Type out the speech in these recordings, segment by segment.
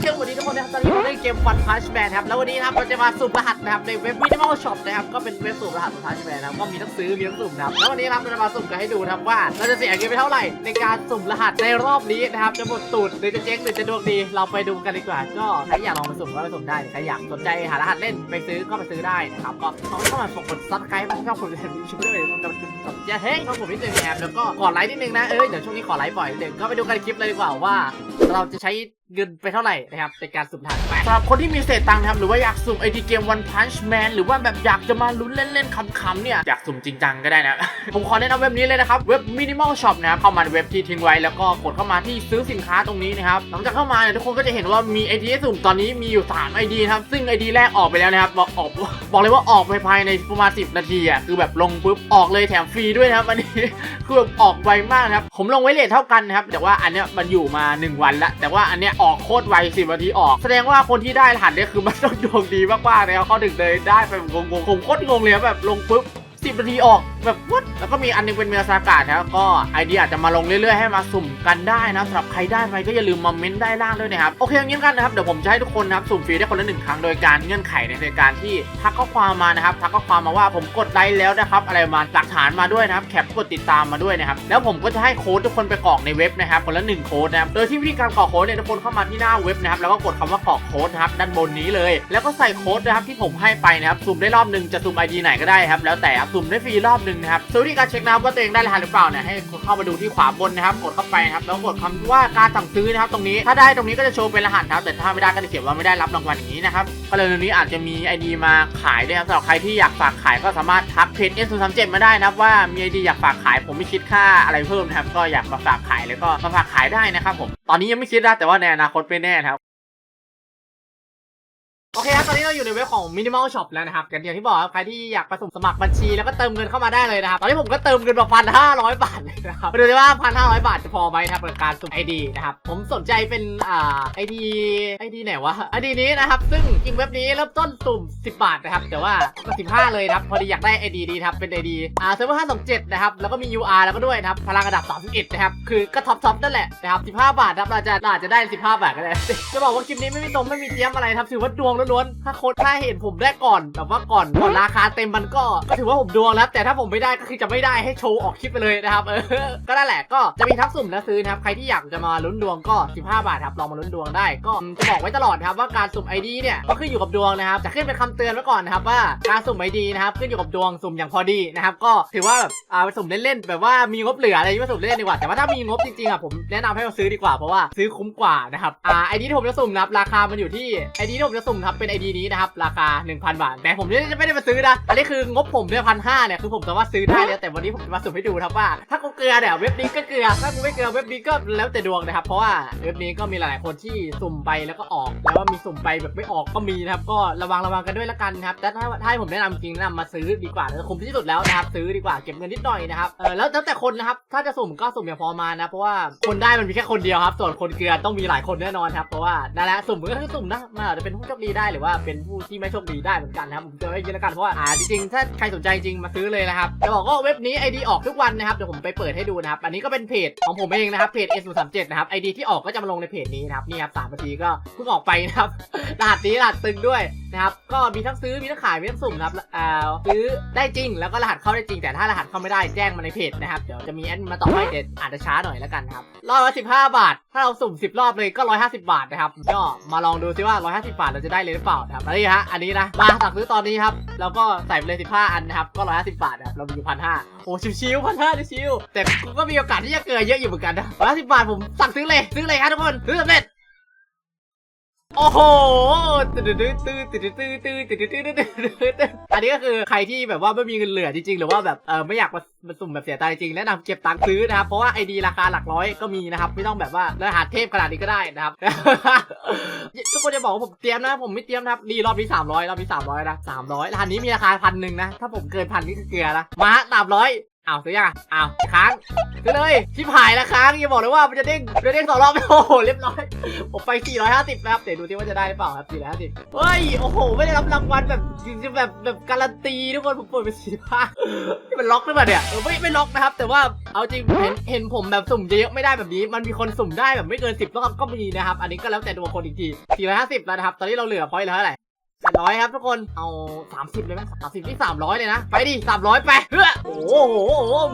เกมวันนี้ทุกคนนะครับตอนนี้เราเล่นเกมฟันพัชแมนครับแล้ววันนี้นะครับเราจะมาสุ่มรหัสนะครับในเว็บ Minimal Shop นะครับก็เป็นเว็บสุ่มรหัสฟันพัชแมนนะครับก็มีทั้งซื้อมีทั้งสุ่มนะครับแล้ววันนี้นะครับเราจะมาสุ่มกันให้ดูนะครับว่าเราจะเสียเงินไปเท่าไหร่ในการสุ่มรหัสในรอบนี้นะครับจะหมดตูดหรือจะเจ๊งหรือจะดวงดี เราไปดูกันดีกว่า ก็ใครอยากลองไปสุ่มก็ไปสุ่มได้ใครอยากสนใจหารหัสเล่นไปซื้อก็ไปซื้อได้นะครับก็ต้องเข้ามาส่งกดซับสไครต์มาชอบคนแบบนี้ช่วยด้วยกับจะเฮ้ยต้องผมนิดนึงนะครับแล้วก็กดไลค์นิดนึงนะเอ้ยเดี๋ยวช่วงนี้ขอไลค์บ่อยนิดนึงก็ไปดูกันในคลิปเลยดีกว่าว่า เราจะใช้ เงินไปเท่าไหร่นะครับในการสุ่มทันสำหรับคนที่มีเศษตังค์นะครับหรือว่าอยากสุ่มไอทีเกม One Punch Man หรือว่าแบบอยากจะมาลุ้นเล่นๆขำๆเนี่ยอยากสุ่มจริงจังก็ได้นะผมขอแนะนำเว็บนี้เลยนะครับ เว็บ Minimal Shop นะครับเข้ามาในเว็บที่ทิ้งไว้แล้วก็กดเข้ามาที่ซื้อสินค้าตรงนี้นะครับหลังจากเข้ามาเนี่ยทุกคนก็จะเห็นว่ามีไอทีสุ่มตอนนี้มีอยู่3 ID นะครับซึ่ง ID แรกออกไปแล้วนะครับบอกออกบอกเลยว่าออกไปภายในประมาณ10 นาทีอะคือแบบลงปุ๊บออกเลยแถมฟรีด้วยนะครับอันนี้คือแบบออกไวมากนะครับผมลงไว้เลทเท่ากันนะครับแต่ว่าอันเนี้ยมันอยู่มา 1 วันละแต่ว่าอันเนี้ยออกโคตรไวสิบนาทีออก แสดงว่าคนที่ได้รหัสเนี่ยคือมันต้องดวงดีมากๆนะครับเขาถึงเลยได้ไปงงๆผมโคตรงงเลยแบบลงปุ๊บสิบนาทีออก แบบวัดแล้วก็มีอันหนึงเป็นเมียซากาดนะครับก็ไอเดียอาจจะมาลงเรื่อยๆให้มาสุ่มกันได้นะสำหรับใครได้ไปก็อย่าลืมมาเม้นต์ได้ล่างด้วยนะครับโอเคอย่างนี้กันนะครับเดี๋ยวผมจะให้ทุกคนนะครับสุ่มฟรีได้คนละหนึ่งครั้งโดยการเงื่อนไขในการที่ทักข้อความมานะครับทักข้อความมาว่าผมกดไลค์แล้วนะครับอะไรมาหลักฐานมาด้วยนะครับแคปกดติดตามมาด้วยนะครับแล้วผมก็จะให้โค้ดทุกคนไปกรอกในเว็บนะครับคนละหนึ่งโค้ดนะครับโดยที่วิธีการกรอกโค้ดเนี่ยทุกคนเข้ามาที่หน้าเว็บนะครับแล้วก็กดคำว่ากรอกโค้ดนะครับด้านบนนี้เลย แล้วก็ใส่โค้ดนะครับที่ผมให้ไปนะครับสุ่มได้รอบหนึ่งจะสุ่มไอดีไหนก็ได้ครับแล้วแต่สุ่มได้ฟรีรอบหนึงนะครับส่วนวิธีการเช็คนะครับว่าตัวเองได้รหัสหรือเปล่าเนี่ยให้เข้ามาดูที่ขวาบนนะครับกดเข้าไปนะครับแล้วกดคำว่าการสั่งซื้อนะครับตรงนี้ถ้าได้ตรงนี้ก็จะโชว์เป็นรหัสครับแต่ถ้าไม่ได้ก็จะเขียนว่าไม่ได้รับรางวัลอย่างนี้นะครับก็เลยตรงนี้อาจจะมีไอดีมาขายด้วยครับสำหรับใครที่อยากฝากขายก็สามารถทักเพจ S 0 3 7 มาได้นะครับว่ามีไอดีอยากฝากขายผมไม่คิดค่าอะไรเพิ่มนะครับก็อยากมาฝากขายแล้วก็มาฝากขายได้นะครับผมตอนนี้ยังไม่คิดนะแต่ว่าในอนาคตไม่แน่ครับ โอเคครับ ตอนนี้เราอยู่ในเว็บของ Minimal Shop แล้วนะครับกันอย่างที่บอกครับใครที่อยากไปสมัครบัญชีแล้วก็เติมเงินเข้ามาได้เลยนะครับ ตอนนี้ผมก็เติมเงินมาพันห้าร้อยบาทเลยนะครับมาดูดิว่าพันห้าร้อยบาทจะพอไหมนะครับกับการสุ่มไอดีนะครับ ผมสนใจเป็นอ่าไอดีไอดีไหนวะไอดีนี้นะครับ ซึ่งจริงเว็บนี้เริ่มต้นสุ่ม 10 บาทนะครับ แต่ว่าก็15 เลยนะครับ พอดีอยากได้ไอดีนี้นะครับ เป็นไอดีอ่าเซิร์ฟเวอร์527 นะครับ แล้วก็มี UR แล้วก็ด้วยนะครับ พลังระดับ 31 นะครับ คือก็ท็อปท็อปนั่นแหละนะครับ 15 บาทครับ เราจะอาจจะได้ 15 บาทก็ได้ จะบอกว่าคลิปนี้ไม่มีตรงไม่มีเตรียมอะไรครับถือว่าดวงล้วนๆถ้าโค้ดถ้าเห็นผมได้ก่อนแบบว่าก่อนก่อนราคาเต็มมันก็ก็ถือว่าผมดวงแล้ว แต่ถ้าผมไม่ได้ก็คือจะไม่ได้ให้โชว์ออกคลิปไปเลยนะครับเออก็นั่นแหละก็จะมีทั้งสุ่มและซื้อนะครับใครที่อยากจะมาลุ้นดวงก็ 15 บาทครับลองมาลุ้นดวงได้ ก็จะบอกไว้ตลอดครับว่าการสุ่ม ID เนี่ยก็ขึ้นอยู่กับดวงนะครับจะขึ้นเป็นคำเตือนไว้ก่อนนะครับว่าการสุ่ม ID นะครับขึ้นอยู่กับดวงสุ่มอย่างพอดีนะครับก็ถือว่าแบบอ่าไปสุ่มเล่นๆแบบว่ามีงบเหลืออะไรที่มาสุ่มเล่นดีกว่าแต่ว่าถ้ามีงบจริงๆอะผมแนะนำให้มาซื้อดีกว่าเพราะว่าซื้อคุ้มกว่านะครับอ่า ID ที่ผมจะสุ่มนะครับราคามันอยู่ที่ ID ที่ผมจะสุ่มครับเป็น ID นี้นะครับราคา 1,000 บาท แต่ผมเนี่ยจะไม่ได้มาซื้อนะ อันนี้คืองบผมเนี่ยพันห้าเนี่ยคือผมสามารถซื้อได้เลยแต่วันนี้ผมจะมาสุ่มให้ดูนะครับว่า ถ้ากูเกลือเนี่ยเว็บนี้ก็เกลือถ้ากูไม่เกลือเว็บนี้ก็แล้วแต่ดวงนะครับเพราะว่าเว็บนี้ก็มีหลายๆคนที่สุ่มไปแล้วก็ออก แล้วก็มีสุ่มไปแบบไม่ออกก็มีนะครับก็ระวังระวังกันด้วยละกันนะครับแต่ถ้าถ้าให้ผมแนะนำจริงแนะนำมาซื้อดีกว่าแล้วคุ้มที่สุดแล้วนะครับซื้อดีกว่าเก็บเงินนิดหน่อยนะครับเออแล้วแล้วแต่คนนะครับถ้าจะสุ่มก็สุ่มอย่างพอมานะเพราะว่าคนได้มันมีแค่คนเดียวครับส่วนคนเกลือต้องมีหลายคนแน่นอนครับเพราะว่านั่นแหละสุ่มก็คือสุ่มนะมันอาจจะเป็นผู้โชคดีไได้หรือว่าเป็นผู้ที่ไม่โชคดีได้เหมือนกันนะครับผมเจอไว้เยอะแล้วกันเพราะว่าอ่าจริงๆถ้าใครสนใจจริงมาซื้อเลยนะครับจะบอกว่าเว็บนี้ไอดีออกทุกวันนะครับเดี๋ยวผมไปเปิดให้ดูนะครับอันนี้ก็เป็นเพจของผมเองนะครับเพจ S 3 7นะครับไอดีที่ออกก็จะมาลงในเพจนี้นะครับนี่ครับสามนาทีก็เพิ่งออกไปนะครับรหัสนี้รหัสตึงด้วยนะครับก็มีทั้งซื้อมีทั้งขายมีทั้งสุ่มนะครับอ่าซื้อได้จริง แล้วก็รหัสเข้าได้จริง แต่ถ้ารหัสเข้าไม่ได้แจ้งมาในเพจนะครับเดี๋ยวจะมีแอดมาตอบให้แต่อาจจะช้าหน่อยแล้วกันครับรอบละ15บาท ถ้าเราสุ่ม10รอบเลยก็150บาทนะครับก็มาลองดูซิว่า150บาทเราจะได้เลหรือเปล่านะครับอันนี้ฮะอันนี้นะมาสั่งซื้อตอนนี้ครับแล้วก็ใส่ไปเลย15 อันนะครับก็150บาทนะครับเรามีอยู่พันห้าโอ้ชิวๆพันห้าชิวๆแต่ก็มีโอกาสที่จะเกินเยอะอยู่เหมือนกันนะ150บาทผมสั่งซื้อเลยซื้อเลยครับทุกคนซื้อสำเร็จ โอ้โหตื้อตื้อตื้อตื้อตื้อตื้อตื้อตื้อตื้อตื้ออันนี้ก็คือใครที่แบบว่าไม่มีเงินเหลือจริงๆ หรือว่าแบบเออไม่อยากมามาสุ่มแบบเสียตังค์จริงแนะนำเก็บตังค์ซื้อนะครับ เพราะว่าไอดีราคาหลักร้อยก็มีนะครับ ไม่ต้องแบบว่ารหัสเทพขนาดนี้ก็ได้นะครับ ทุกคนจะบอกว่าผมเตรียมนะ ผมไม่เตรียมนะครับดีรอบนี้300รอบนี้300นะ300รหัสนี้มีราคาพันหนึ่งนะ ถ้าผมเกินพันนี่คือเกลือนะมาสามร้อย เอาซื้อยังอะอ้าวค้างซื้อเลยชิบหายแล้วค้างอย่าบอกเลยว่ามันจะเด้งจะเด้งสองรอบโอ้โหเรียบร้อย ผมไป 450นะครับเดี๋ยวดูที่ว่าจะได้หรือเปล่าครับ450เฮ้ยโอ้โห ไม่ได้รับรางวัลแบบแบบแบบการันตีทุกคนผมเปิดไป45นี่มันล็อกหรือเปล่าเนี่ยเออไม่ไม่ล็อกนะครับ แต่ว่าเอาจริงเห็นเห็นผมแบบสุ่มเยอะไม่ได้แบบนี้ มันมีคนสุ่มได้แบบไม่เกิน 10รอบก็มีนะครับ อันนี้ก็แล้วแต่ดวงคนอีกที450แล้วนะครับ ตอนนี้เราเหลือพอยต์เหลือเท่าไหร่ แร้อยครับทุกคน เอาสามสิบเลยไหมสามสิบที่สามร้อยเลยนะ ไปดิสามร้อยไปเฮ้อโอ้โห โอ้โห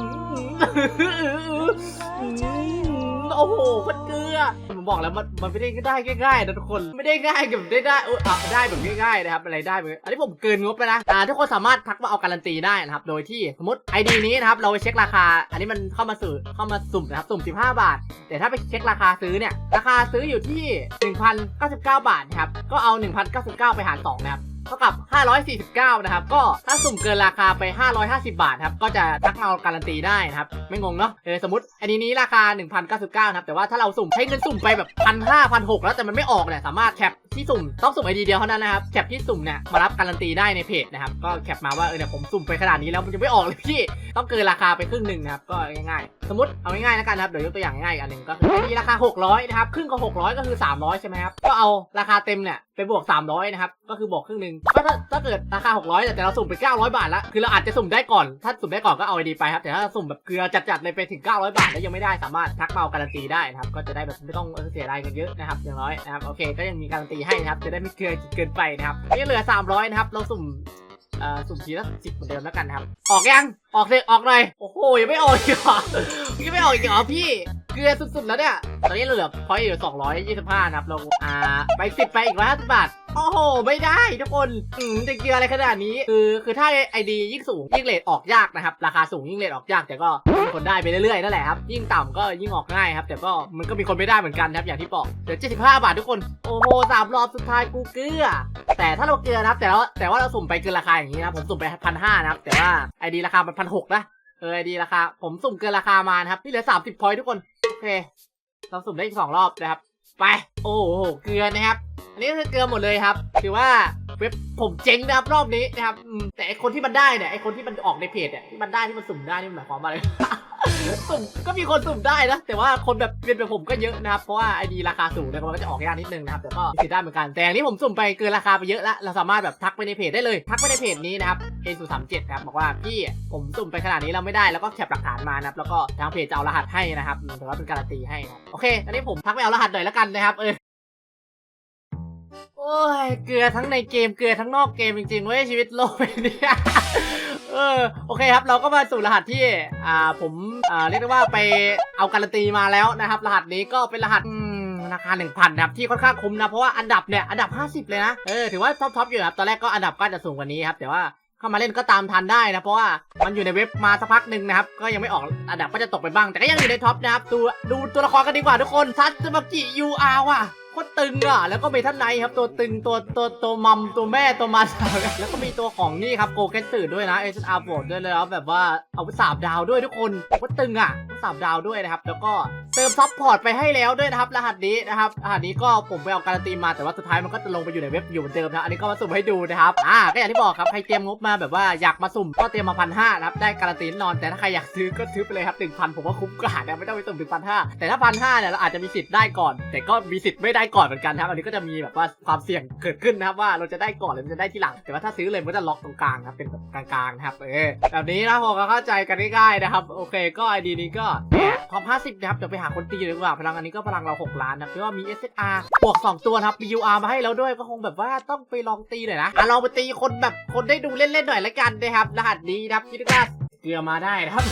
โอ้โหคน เกลือผมบอกแล้วมันมันไม่ได้ได้ง่ายๆนะทุกคนไม่ได้ง่ายกับได้ได้เอออะได้แบบง่ายๆนะครับอะไรได้แบบอันนี้ผมเกินงบไปนะอ่าทุกคนสามารถทักมาเอาการันตีได้นะครับโดยที่สมมติ ID นี้นะครับเราไปเช็คราคา อันนี้มันเข้ามาสื่อเข้ามาสุ่มนะครับสุ่ม 15 บาท แต่ถ้าไปเช็คราคาซื้อเนี่ยราคาซื้ออยู่ที่ 1,099 บาทครับก็เอา 1,099 ไปหาร2นะครับ เท่ากับ 549 นะครับ ก็ถ้าสุ่มเกินราคาไป 550 บาทครับ ก็จะทักมาเราการันตีได้นะครับ ไม่งงเนาะ เออ สมมติ อันนี้นี้ราคา 1,099 นะครับ แต่ว่าถ้าเราสุ่มใช้เงินสุ่มไปแบบ 1,500 1,600 แล้วแต่มันไม่ออกเนี่ย สามารถแคป ที่สุ่มต้องสุ่มไอดีเดียวเท่านั้นนะครับแคปที่สุ่มเนี่ยมารับการันตีได้ในเพจนะครับก็แคปมาว่าเออเนี่ยผมสุ่มไปขนาดนี้แล้วมันจะไม่ออกเลยพี่ต้องเกินราคาไปครึ่งหนึ่งนะครับก็ง่ายๆสมมติเอาง่ายๆแล้วกันนะครับเดี๋ยวยกตัวอย่างง่ายอันหนึ่งก็คือไอดีราคา 600นะครับครึ่งกับ600 ก็คือ 300 ใช่ไหมครับก็เอาราคาเต็มเนี่ยไปบวก 300นะครับก็คือบวกครึ่งหนึ่งก็ถ้าถ้าเกิดราคา 600 แต่เราสุ่มไป 900 บาทล้วคือเราอาจจะสุ่มได้ก่อน ถ้าสุ่มได้ก่อนก็เอาไอดีไปครับแต่ถ้าสุ่มแบบเกลือจัดๆเลยไปถึง 900 บาทแล้วยังไม่ได้สามารถทักเอาการันตีได้นะครับก็จะได้แบบไม่ต้องเสียรายกันเยอะนะครับอย่างน้อยนะครับโอเคก็ยังมีการันตีให้นะครับจะได้ไม่เกลือเกินไปนะครับนี่เหลือ 300 นะครับ เราสุ่มเอ่อสุ่มทีละสิบเหมือนเดิมแล้วกันนะครับ ออกยังออกเลยออกหน่อยโอ้โหยังไม่ออกอีกเหรอยังไม่ออกอีกเหรอพี่เกลือสุดๆแล้วเนี่ยตอนนี้เหลือพอยต์อยู่225นะครับเราอ่าไปสิบไปอีกร้อยห้าสิบบาท โอ้โห ไม่ได้ทุกคนอืมจะเกลืออะไรขนาดนี้ คือคือถ้าไอดียิ่งสูงยิ่งเลทออกยากนะครับ ราคาสูงยิ่งเลทออกยาก แต่ก็มีคนได้ไปเรื่อยๆนั่นแหละครับ ยิ่งต่ำก็ยิ่งออกง่ายครับ แต่ก็มันก็มีคนไม่ได้เหมือนกันครับ อย่างที่บอกเหลือ75 บาททุกคน โอ้โหสามรอบสุดท้ายกูเกลือ แต่ถ้าเราเกลือนะครับแต่ว่าแต่ว่าเราสุ่มไปเกินราคาอย่างนี้นะผมสุ่มไปพันห้านะครับ แต่ว่าไอดีราคามันพันหกนะ เออไอดีราคา ผมสุ่มเกินราคามานะครับนี่เหลือสามสิบพอยทุกคน โอเค เราสุ่มได้อีกสองรอบนะครับ ไป โอ้โห เกลือนะครับ อันนี้คือเกลือหมดเลยครับ ถือว่าเว็บผมเจ๊งนะครับรอบนี้นะครับแต่ไอคนที่มันได้เนี่ยไอคนที่มันออกในเพจเนี่ยที่มันได้ที่มันสุ่มได้นี่มันหมายความว่าอะไรสุ่มก็มีคนสุ่มได้นะ แต่ว่าคนแบบเป็นแบบผมก็เยอะนะครับ เพราะว่าไอดีราคาสูงเนี่ยมันก็จะออกยากนิดนึงนะครับ แต่ก็สิทธิ์ได้เหมือนกัน แต่อย่างนี้ผมสุ่มไปเกินราคาไปเยอะแล้ว เราสามารถแบบทักไปในเพจได้เลย ทักไปในเพจนี้นะครับ a 0 3 7นะครับ บอกว่าพี่ผมสุ่มไปขนาดนี้เราไม่ได้ แล้วก็แคปหลักฐานมานะครับ แล้วก็ทางเพจจะเอารหัสให้นะครับถือว่าเป็นการันตีให้นะโอเค อันนี้ผมทักไปเอารหัสหน่อยล้วกันนะครับ เออ โอ้ย เกลือทั้งในเกมเกลือทั้งนอกเกมจริงๆเว้ยชีวิตโลกใบนี้เออโอเคครับเราก็มาสู่รหัสที่อ่าผมอ่าเรียกได้ว่าไปเอาการันตีมาแล้วนะครับ รหัสนี้ก็เป็นรหัสราคา1,000นะครับที่ค่อนข้างคุ้มนะเพราะว่าอันดับเนี่ยอันดับ 50 เลยนะเออถือว่าท็อปทอยู่ครับตอนแรกก็อันดับก็จะสูงกว่านี้ครับแต่ว่าเข้ามาเล่นก็ตามทันได้นะเพราะว่ามันอยู่ในเว็บมาสักพักหนึ่งนะครับก็ยังไม่ออกอันดับก็จะตกไปบ้าง แต่ก็ยังอยู่ในท็อปนะครับดูดูตัวละครกันดีกว่าทุกคนทัตสึมากิยูอาว่ะ ตรตึงอะ แล้วก็มีท่านในครับ ตัวตึงตัวตัวตัวมัมตัวแม่ตัวมาสาวแล้วก็มีตัวของนี่ครับโกเกตสึด้วยนะเอชอาร์บดด้วยเลยแล้วแบบว่าเอาไปสามดาวด้วยทุกคนโคตรตึงอะสามดาวด้วยนะครับ แล้วก็เติมซัพพอร์ตไปให้แล้วด้วยนะครับ รหัสนี้นะครับรหัสนี้ก็ผมไปเอาการันตีมาแต่ว่าสุดท้ายมันก็จะลงไปอยู่ในเว็บอยู่เหมือนเดิมนะอันนี้ก็มาสุ่มให้ดูนะครับอ่าก็อย่างที่บอกครับใครเตรียมงบมาแบบว่าอยากมาสุ่มก็เตรียมมาพันห้านะครับได้การันตีแน่นอน แต่ถ้าใครอยากซื้อก็ซื้อไปเลยครับหนึ่งพันผมว่าคุ้มกว่านะไม่ต้องไปสุ่มถึงพันห้าแต่ถ้าพันห้าเนี่ยเราอาจจะมีสิทธิ์ได้ก่อน แต่ก็มีสิทธิ์ไม่ได้ก่อนเหมือนกันนะครับอันนี้ก็จะมีแบบว่าความเสี่ยงเกิดขึ้นนะครับว่าเราจะได้ก่อนหรือจะได้ทีหลัง แต่ว่าถ้าซื้อเลยมันจะล็อกตรงกลางครับเป็นแบบกลางๆนะครับเออแบบนี้นะพอเข้าใจกันง่ายๆนะครับโอเค ก็ไอดีนี้ก็เนี่ยท็อ50นะครับเดี๋ยวไปหาคนตีดีกว่าพลังอันนี้ก็พลังเรา 6 ล้านนะครับที่ว่ามี SSR บวก 2 ตัวนะครับ BUR มาให้แล้วด้วยก็คงแบบว่าต้องไปลองตีหน่อยนะอะลองไปตีคนแบบคนได้ดูเล่นๆหน่อยละกันนะครับรหัสนี้นะครับคิดว่าเกลือมาได้นะครับ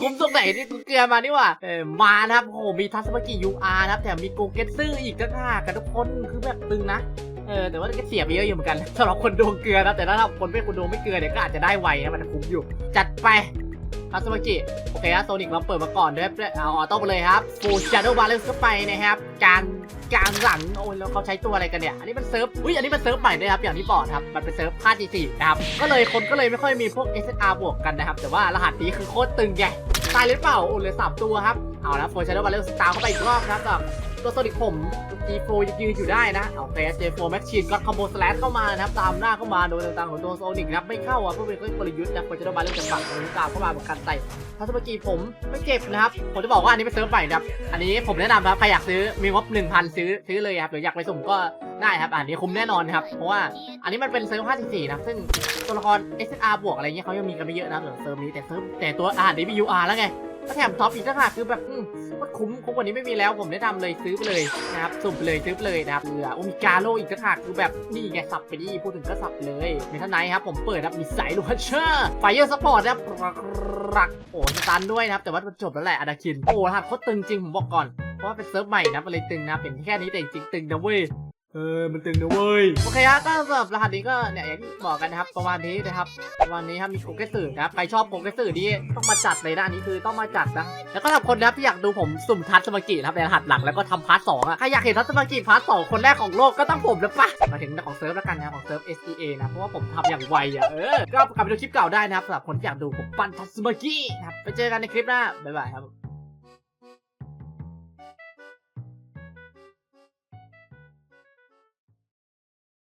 คุ้มตรงไหนที่เกลือมานี่ว่าเออมานะครับโอ้โหมีทัศมากิ UR นะครับแถมมีโกเกตซื่ออีกต่างหากกันทุกคนคือแบบตึงนะเออแต่ว่าก็เสียไปเยอะอยู่เหมือนกันสำหรับคนดวงเกลือนะแต่ถ้าคนไม่คนดวงไม่เกลือเนี่ยก็อาจจะได้ไวนะมันคุ้มอยู่ จัดไป ทัสมากิโอเคครับโซนิกเราเปิดมาก่อนด้วยเอาออโต้ไปเลยครับฟูชาร์โดบาเลสก็ไปนะครับ กลางกลางหลังโอ้ยแล้วเขาใช้ตัวอะไรกันเนี่ย อันนี้มันเซิร์ฟ อุ้ยอันนี้มันเซิร์ฟใหม่ด้วยครับ อย่างที่บอกครับ มันเป็นเซิร์ฟค่า G4 นะครับ ก็เลยคนก็เลยไม่ค่อยมีพวก SSR บวกกันนะครับ แต่ว่ารหัสนี้คือโคตรตึงไง ตายหรือเปล่าโอ้เลยสามตัวครับ เอาละโฟร์ชาร์โดบาเลสตามเข้าไปอีกรอบครับกับตัวโซนิกผม G4 ยังยืนอยู่ได้นะ เอาแต่ J4 Machine ก็คอมโบสแลชเข้ามานะครับ ตามหน้าเข้ามาโดยต่างๆของตัวโซนิกนะครับ ไม่เข้าอะเพื่อเป็นกลยุทธ์นะควรจะต้องมาเล่นจังหวะของกาวเข้ามาเหมือนกันแต่ทัศนกีผมไม่เก็บนะครับ ผมจะบอกว่าอันนี้เป็นเซิร์ฟใหม่นะครับ อันนี้ผมแนะนำครับใครอยากซื้อมีีงบ1,000 ซื้อซื้อเลยครับหรืออยากไปสุ่มก็ได้ครับอันนี้คุ้มแน่นอนครับ เพราะว่าอันนี้มันเป็นเซิร์ฟ54 นะซึ่งตัวละคร SR บวกอะไรเงี้ยเขายังมีกันไม่เยอะนะสำหรับเซิร์ฟนี้แต่เซิร์ฟแต่ตัวอ่านนี้มี UR แล้วไงก็แถมท็อปอีกต่างหากคือแบบอืมมันคุ้มคุ้มกว่านี้ไม่มีแล้วผมแนะนำเลยซื้อไปเลยนะครับสุ่มไปเลยซื้อไปเลยนะครับเรือโอมิกาโลอีกต่างหากคือแบบนี่ไงสับไปดิพูดถึงก็สับเลยเมทัลไนท์ครับผมเปิดครับมีสายลูคัชเชอร์ไฟเออร์สปอร์ตนะครับรักโอ้สตันด้วยนะครับแต่ว่าจบแล้วแหละอาดาคินโอ้ครับโคตรตึงจริงผมบอกก่อน เพราะว่าเป็นเซิร์ฟใหม่นะมันเลยตึงนะเป็นแค่นี้แต่จริงๆตึงนะเว้ยเออ มันตึงนะเว้ย โอเคฮะก็สำหรับรหัสนี้ก็เนี่ยอย่างที่บอกกันนะครับ ประมาณนี้นะครับวันนี้ครับ มีโปรเกรสสื่อนะครับ ใครชอบโปรเกรสสื่อนี่ต้องมาจัดเลยนะ อันนี้คือต้องมาจัดนะ แล้วก็สำหรับคนนะครับที่อยากดูผมสุ่มทัศสมากินะครับในรหัสหลักแล้วก็ทำพาร์ทสองอะใครอยากเห็นทัศสมากิพาร์ทสองคนแรกของโลกก็ต้องผมแล้วปะมาถึงของเซิร์ฟแล้วกันนะครับของเซิร์ฟ SEA นะ เพราะว่าผมทำอย่างไวอะเออ ก็กลับไปดูคลิปเก่าได้นะครับสำหรับคนที่อยากดูผมปั้นทัศสมากินะครับ ไปเจอกันในคลิปหน้า บ๊ายบายครับ